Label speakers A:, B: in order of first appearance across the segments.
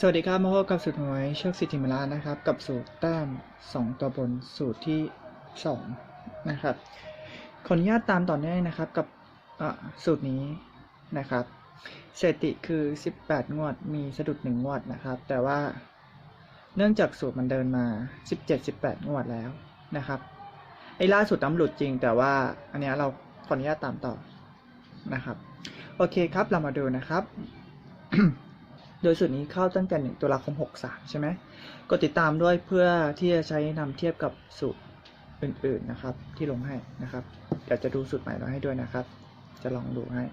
A: สวัสดีครับมาพบกับสูตรหวยโชคสิทธิมรานะครับ กับสูตรแต้ม 2 ตัวบนสูตรที่ 2 นะครับขออนุญาตตามต่อเนื่องนะครับกับสูตรนี้นะครับสถิติคือ 18 งวดมีสะดุด 1 งวดนะครับ แต่ว่าเนื่องจากสูตรมันเดินมา 17-18 งวดแล้วนะครับไอ้ล่าสุดน้ำหลุดจริง แต่ว่าอันนี้เราขออนุญาตตามต่อนะครับ โอเคครับเรามาดูนะครับ โดยสูตรนี้เข้าตั้งแต่1ตุลาคม 63 ใช่ไหมกดติดตามด้วยเพื่อที่จะใช้นำเทียบกับสูตรอื่นๆนะครับ ที่ลงให้นะครับเดี๋ยวจะดูสูตรใหม่เราให้ด้วยนะครับ จะลองดูให้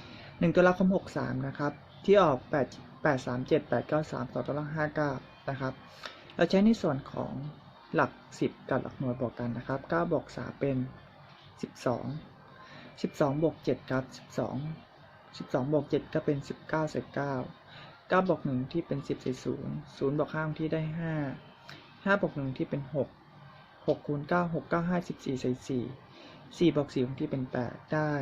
A: 1ตุลาคม 63 นะครับ ที่ออก 8 8 3 7 8 9 3 2ตุลา59 นะครับ เราใช้ในส่วนของหลัก 10 กับหลักหน่วยบวกกันนะครับ9บวก3เป็น 12 12บวก7ครับ 12 12บวก7ก็เป็น 19เศษ9 9บวก1ที่เป็น10ใส่0 0บวก5คงที่ได้5 5บวก1ที่เป็น6 6คูณ9 6 9 5 14ใส่4 4บวก4คงที่เป็น8ได้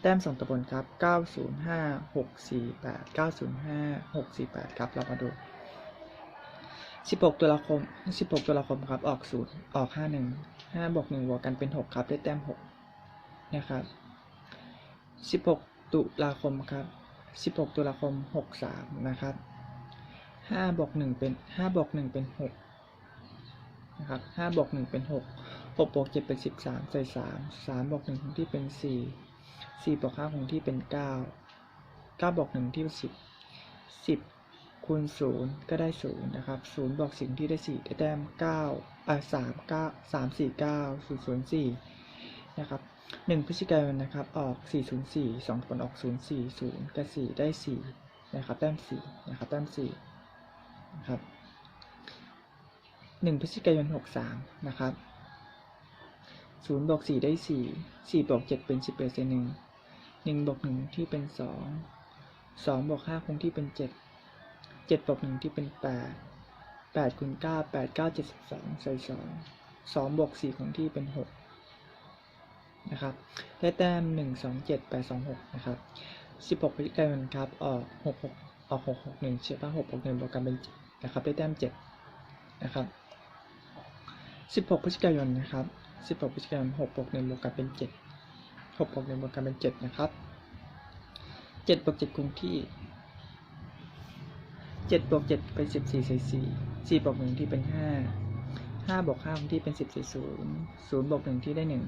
A: แต้ม2ตัวบนครับ905 648 905 648ครับ เรามาดู16ตุลาคม16ตุลาคมครับ ออกสูตรออก51 5บวก1บวกกันเป็น6ครับ ได้แต้ม6นะครับ16ตุลาคมครับ 16 ตุลาคม 63 นะครับ5บวก1เป็น5บวก1เป็น6นะครับ5บวก1เป็น 6 6บวก7เป็น 13 ใส่ 3 3บวก1คงที่เป็น 4 4บวก5คงที่เป็น 9 9บวก1ที่เป็น 10 10คูณ0ก็ได้ 0 นะครับ0บวก10ที่ได้ 4 ได้แต้ม9อ่า3 9 3 4 9 0 0 4 นะครับ หนึ่งพฤศจิกายนนะครับ ออก 404 2ผลออก 040กับ4ได้4นะครับแต้ม4นะครับแต้ม4นะครับ1พฤศจิกายน 63นะครับ0บวก4ได้ 4 4บวก7เป็น 11เศษ1 1บวก1ที่เป็น 2 2บวก5คงที่เป็น 7 7บวก1ที่เป็น 8 8คูณ9 8 9 72ใส่2 2บวก4คงที่เป็น 6 นะครับได้แต้มหนึ่งสองเจ็ดแปดสองหกนะครับสิบหกพฤศจิกายนครับ ออกหกหกออกหกหกหนึ่งใช่ปะหกหกหนึ่งบวกกันเป็นนะครับ ได้แต้มเจ็ดนะครับสิบหกพฤศจิกายนนะครับสิบหกพฤศจิกายนหกบวกหนึ่งบวกกันเป็นเจ็ดหกบวกหนึ่งบวกกันเป็นเจ็ดนะครับเจ็ดบวกเจ็ดคงที่เจ็ดบวกเจ็ดเป็นสิบสี่ใส่สี่สี่บวกหนึ่งที่เป็นห้าห้าบวกห้าคงที่เป็นสิบใส่ศูนย์ศูนย์บวกหนึ่งที่ได้หนึ่ง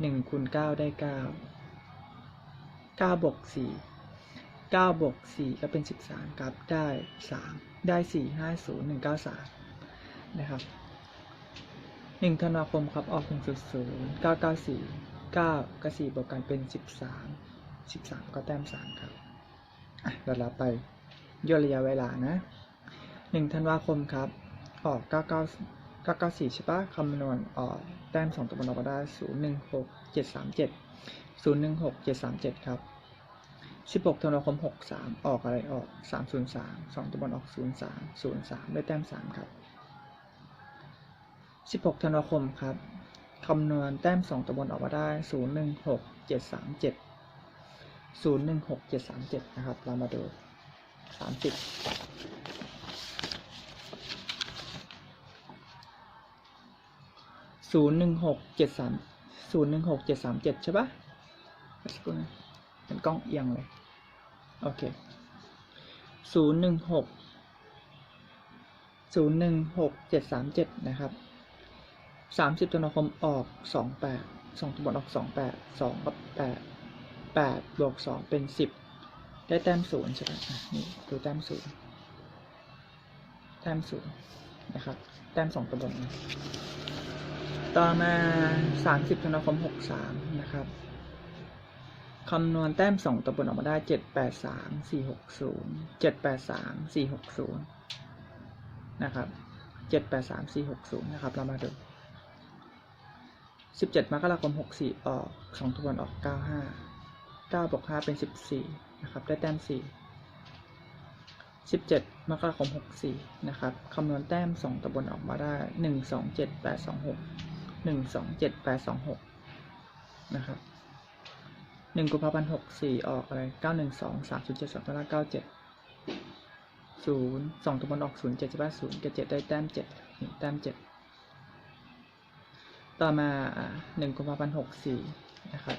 A: หนึ่งคูณเก้าได้เก้าเก้าบวกสี่เก้าบวกสี่ก็เป็นสิบสามครับได้สามได้สี่ห้าศูนย์หนึ่งเก้าสามนะครับหนึ่งธันวาคมครับออกหนึ่งศูนย์ศูนย์เก้าเก้าสี่เก้ากับสี่บวกกันเป็นสิบสามสิบสามก็แต้มสามครับอะเดี๋ยวเราไปย่นระยะเวลานะหนึ่งธันวาคมครับออกเก้าเก้า ก็เก้าสี่ใช่ปะคำนวณออแต้มสองตัวบนออกมาได้ศูนย์หนึ่งหกเจ็ดสามเจ็ดศูนย์หนึ่งหกเจ็ดสามเจ็ดครับสิบหกธันวาคมหกสามออกอะไรออกสามศูนย์สามสองตัวบนออกศูนย์สามศูนย์สามได้แต้มสามครับสิบหกธันวาคมครับคำนวณแต้มสองตัวบนออกมาได้ศูนย์หนึ่งหกเจ็ดสามเจ็ดศูนย์หนึ่งหกเจ็ดสามเจ็ดนะครับ เรามาดูสามสิบ ศูนย์หนึ่งหกเจ็ดสามศูนย์หนึ่งหกเจ็ดสามเจ็ดใช่ปะสักครู่นะเป็นกล้องเอียงเลย โอเคศูนย์หนึ่งหกศูนย์หนึ่งหกเจ็ดสามเจ็ดนะครับสามสิบธันวาคมออกสองแปดสองตัวบนออกสองแปดสองกับแปดแปดบวกสองเป็นสิบได้แต้มศูนย์ใช่ไหมอะนี่ดูแต้มศูนย์แต้มศูนย์นะครับ แต้มสองตัวบนนะ ต่อมา 30ธันวาคม 63 นะครับ คำนวณแต้ม 2ตัวบนออกมาได้ 783 460 783 460 นะครับ 783 460 นะครับ เรามาดู 17 มกราคม 64 ออก 2ตัวบนออก 95 9บวก5เป็น 14 นะครับ ได้แต้ม 4 17 มกราคม 64 นะครับ คำนวณแต้ม 2ตัวบนออกมาได้ 127 826 หนึ่งสองเจ็ดแปดสองหกนะครับหนึ่งกุมภาพันธ์หกสี่ออกอะไรเก้าหนึ่งสองสามศูนย์เจ็ดสองตัวละเก้าเจ็ดศูนย์สองตัวบนออกศูนย์เจ็ดใช่ปะศูนย์กับเจ็ดได้แต้มเจ็ดนี่แต้มเจ็ดต่อมาหนึ่งกุมภาพันธ์หกสี่นะครับ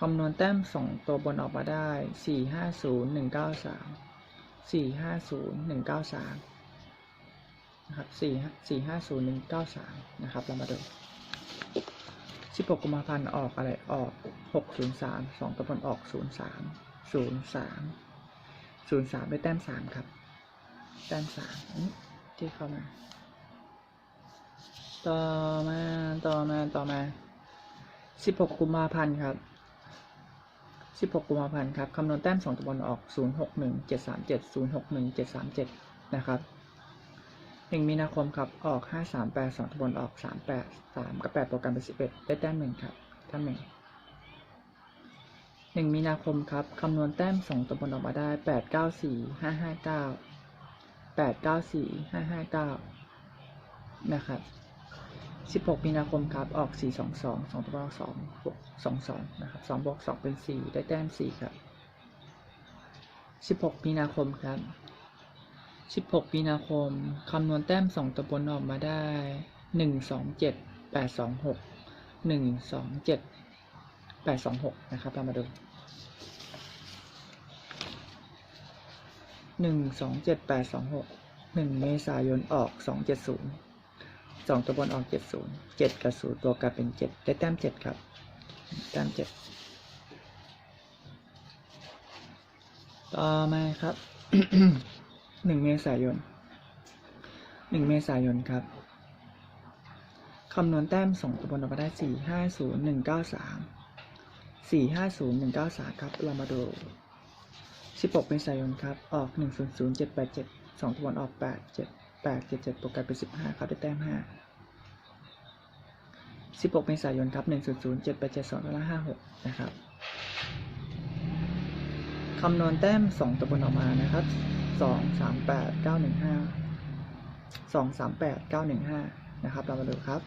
A: คำนวณแต้มสองตัวบนออกมาได้สี่ห้าศูนย์หนึ่งเก้าสามสี่ห้าศูนย์หนึ่งเก้าสาม นะครับสี่สี่ห้าศูนย์หนึ่งเก้าสามนะครับ เรามาดูสิบหกกุมภาพันธ์ออกอะไร ออกหกศูนย์สามสองตัวบนออกศูนย์สามศูนย์สามศูนย์สามได้แต้มสามครับ แต้มสามที่เข้ามา ต่อมา ต่อมา ต่อมาสิบหกกุมภาพันธ์ครับสิบหกกุมภาพันธ์ครับ คำนวณแต้มสองตัวบนออกศูนย์หกหนึ่งเจ็ดสามเจ็ดศูนย์หกหนึ่งเจ็ดสามเจ็ดนะครับ หนึ่งมีนาคมครับ ออกห้าสามแปดสองตัวบนออกสามแปดสามกับแปดโปรแกรมเป็นสิบเอ็ดได้แต้มหนึ่งครับแต้มหนึ่งหนึ่งมีนาคมครับคำนวณแต้มสองตัวบนออกมาได้แปดเก้าสี่ห้าห้าเก้าแปดเก้าสี่ห้าห้าเก้านะครับ16มีนาคมครับออก4 2 2 2ตัวบวก2บวก2 2นะครับ2บวก2เป็น4ได้แต้ม4ครับ16มีนาคมครับ 16 มีนาคม คำนวณแต้ม 2ตัวบนออกมาได้ 1 2 7 8 2 6 1 2 7 8 2 6 นะครับเรามาดู 1 2 7 8 2 6 1 เมษายนออก 2 7 0สองตัวบนออกเจ็ดศูนย์เจ็ดกับศูนย์ตัวกลับเป็นเจ็ดได้แต้มเจ็ดครับ แต้มเจ็ดต่อมาครับ หนึ่งเมษายนหนึ่งเมษายนครับคำนวณแต้มสองตัวบนออกมาได้สี่ห้าศูนย์หนึ่งเก้าสามสี่ห้าศูนย์หนึ่งเก้าสามครับ เรามาดูสิบหกเมษายนครับ ออกหนึ่งศูนย์ศูนย์เจ็ดแปดเจ็ดสองตัวบนออกแปดเจ็ดแปดเจ็ดเจ็ดปรแกรมเป็นสิบห้าครับ ได้แต้มห้าสิบหกเมษายนครับหนึ่งศูนย์ศูนย์เจ็ดแปดเจ็ดสองตัวละห้าหกนะครับ คำนวณแต้มสองตัวบนออกมานะครับ สองสามแปดเก้าหนึ่งห้าสองสามแปดเก้าหนึ่งห้านะครับ เรามาดูครับ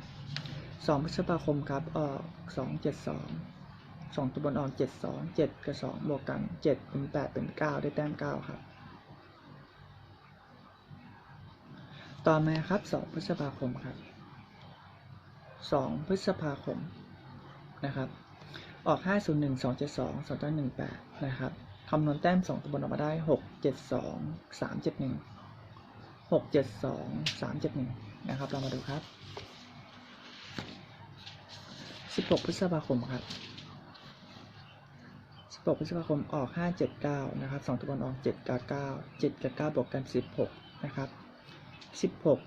A: สองพฤษภาคมครับ ออกสองเจ็ดสองสองตัวบนออกเจ็ดสองเจ็ดกับสองบวกกันเจ็ดเป็นแปดเป็นเก้าได้แต้มเก้าครับ ต่อมาครับสองพฤษภาคมครับสองพฤษภาคมนะครับ ออกห้าศูนย์หนึ่งสองเจ็ดสองสองต้นหนึ่งแปดนะครับ คำนวณแต้มสองตัวบนออกมาได้หกเจ็ดสองสามเจ็ดหนึ่งหกเจ็ดสองสามเจ็ดหนึ่งนะครับ เรามาดูครับสิบหกพฤษภาคมครับสิบหกพฤษภาคมออกห้าเจ็ดเก้านะครับสองตัวบนออกเจ็ดกับเก้าเจ็ดกับเก้าบวกกันสิบหกนะครับสิบหก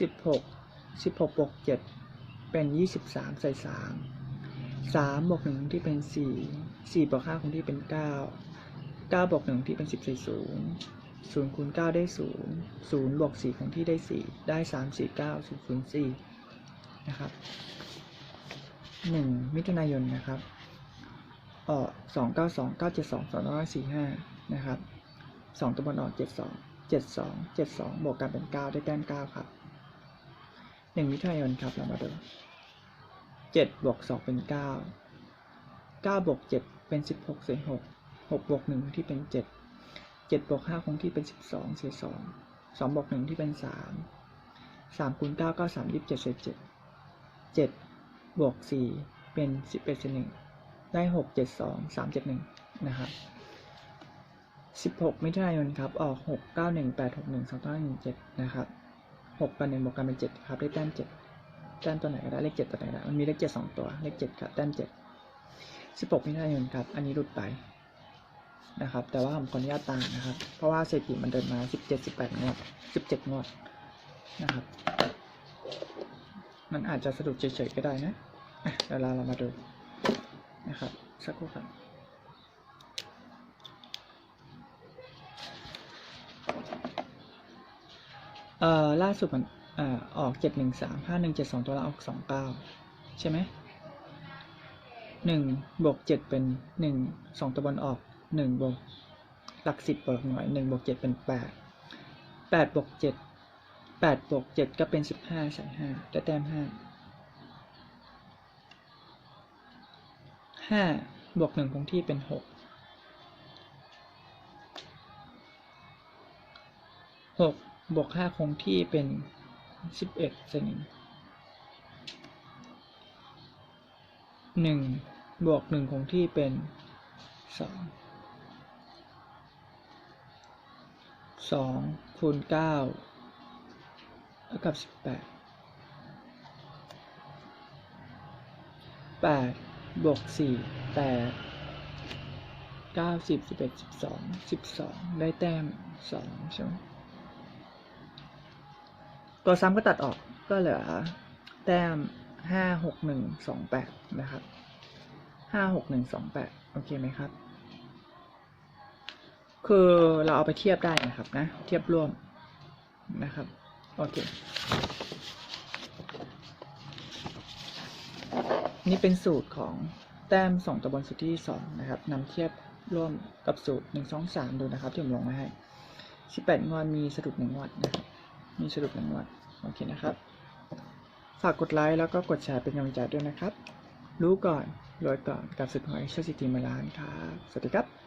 A: สิบหกสิบหกบวกเจ็ดเป็นยี่สิบสามใส่สาม สามบวกหนึ่งที่เป็นสี่สี่บวกห้าคงที่เป็นเก้าเก้าบวกหนึ่งที่เป็นสิบใส่ศูนย์ศูนย์คูณเก้าได้ศูนย์ศูนย์บวกสี่คงที่ได้สี่ได้สามสี่เก้าศูนย์ศูนย์สี่นะครับหนึ่งมิถุนายนนะครับออกสองเก้าสองเก้าเจ็ดสองสองร้อยสี่ห้านะครับสองตัวบนออกเจ็ดสองเจ็ดสองเจ็ดสองบวกกันเป็นเก้าได้แต้มเก้าครับหนึ่งมิถุนายนครับเรามาดู เจ็ดบวกสองเป็นเก้าเก้าบวกเจ็ดเป็นสิบหกเศษหกหกบวกหนึ่งที่เป็นเจ็ดเจ็ดบวกห้าคงที่เป็นสิบสองเศษสองสองบวกหนึ่งที่เป็นสามสามคูณเก้าก็สามยี่สิบเจ็ดเศษเจ็ดเจ็ดบวกสี่เป็นสิบเอ็ดเศษหนึ่งได้หกเจ็ดสองสามเจ็ดหนึ่งนะครับสิบหกมิถุนายนครับ ออกหกเก้าหนึ่งแปดหกหนึ่งสองเก้าหนึ่งเจ็ดนะครับหกกับหนึ่งบวกกันเป็นเจ็ดครับ ได้แต้มเจ็ด แต้มตัวไหนก็ได้เลขเจ็ดตัวไหนก็ได้มันมีเลขเจ็ดสองตัวเลขเจ็ดครับแต้มเจ็ดสิบหกมิถุนายนครับ อันนี้หลุดไปนะครับ แต่ว่าผมขออนุญาตตามนะครับ เพราะว่าเศรษฐีมันเดินมาสิบเจ็ดสิบแปดงวดสิบเจ็ดงวดนะครับ มันอาจจะสะดุดเฉยๆก็ได้นะเดี๋ยวเราเรามาดูนะครับ สักครู่ครับเอ่อล่าสุดมัน อ่อออกเจ็ดหนึ่งสามห้าหนึ่งเจ็ดสองตัวละออกสองเก้าใช่ไหมหนึ่งบวกเจ็ดเป็นหนึ่งสองตัวบนออกหนึ่งบวกหลักสิบบวกหน่วยหนึ่งบวกเจ็ดเป็นแปดแปดบวกเจ็ดแปดบวกเจ็ดก็เป็นสิบห้าใส่ห้าได้แต้มห้าห้าบวกหนึ่งคงที่เป็นหกหกบวกห้าคงที่เป็น สิบเอ็ดเซนหนึ่งบวกหนึ่งคงที่เป็นสองสองคูณเก้าเท่ากับสิบแปดแปดบวกสี่แปดเก้าสิบสิบเอ็ดสิบสองสิบสองได้แต้มสองใช่ไหม ตัวซ้ำก็ตัดออกก็เหลือ แต้มห้าหกหนึ่งสองแปดนะครับห้าหกหนึ่งสองแปดโอเคไหมครับ คือเราเอาไปเทียบได้นะครับนะ เทียบร่วมนะครับ โอเค นี่เป็นสูตรของแต้มสองตัวบนสุดที่สองนะครับนำเทียบร่วมกับสูตรหนึ่งสองสามดูนะครับที่ผมลงมาให้สิบแปดงวดมีสรุปหนึ่งงวดนะครับ มีสรุปหนึ่งวันโอเคนะครับ ฝากกดไลค์แล้วก็กดแชร์เป็นกำลังใจด้วยนะครับ รู้ก่อนรวยก่อนกับสุดหวยเชื่อสิทธิมาลานครับ สวัสดีครับ